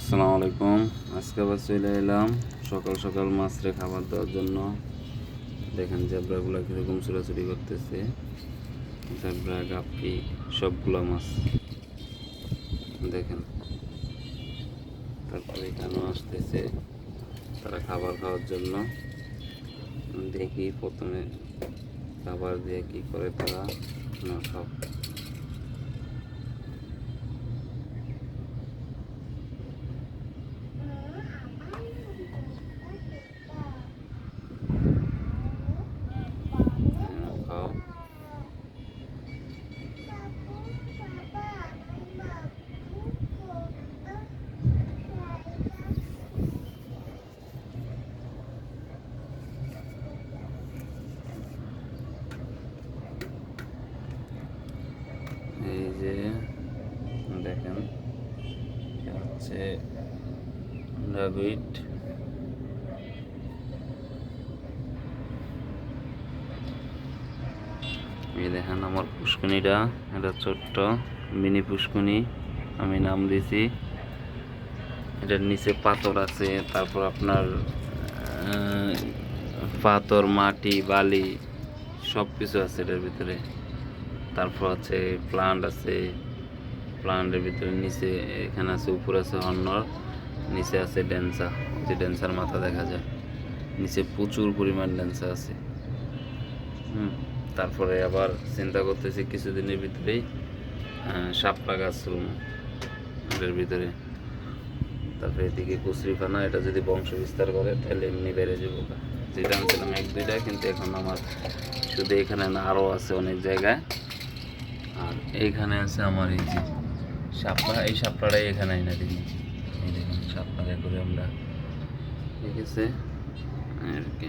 আসসালামু আলাইকুম। আজকে আবার চলে এলাম সকাল সকাল মাছরে খাবার দেওয়ার জন্য। দেখেন জেব্রাগুলো কীরকম ছোটাছুটি করতেছে। জেব্রা, গাপ্পি, সবগুলো মাছ। দেখেন। তারপরে এখানেও আসতেছে তারা খাবার খাওয়ার জন্য। দেখি প্রথমে খাবার দিয়ে কি করে তারা, না সব এই যে, দেখেন হচ্ছে রাবিট এই দেখেন আমার পুষ্কুনিটা, এটা ছোট্ট, মিনি পুষ্কুনি, আমি নাম দিয়েছি এটার নিচে পাথর আছে, তারপর আপনার পাথর, মাটি, বালি সব কিছু আছে এটার ভিতরে। তারপর আছে প্লান্ট আছে প্লান্টের ভিতরে নিচে এখানে আছে, উপরে আছে হর্নর নিচে আছে ড্যান্সা যে ড্যান্সার মাথা দেখা যায়। নিচে প্রচুর পরিমাণ ড্যান্সা আছে। হুম, তারপরে আবার চিন্তা করতেছি কিছুদিনের ভিতরেই সাপলা গাছ এটার ভিতরে। তারপরে এদিকে কুচরিফানা এটা যদি বংশ বিস্তার করে, তাহলে এমনি বেড়ে যাব। যেটা আনছিলাম এক দুইটা, কিন্তু এখন আমার শুধু এখানে না আরও আছে অনেক জায়গায়। আর এইখানে আছে আমার এই যে সাপড়া, এই সাপড়াটাই এখানে এনে দিন এই দেখুন সাপলা করে আমরা ঠিক আছে আর কি।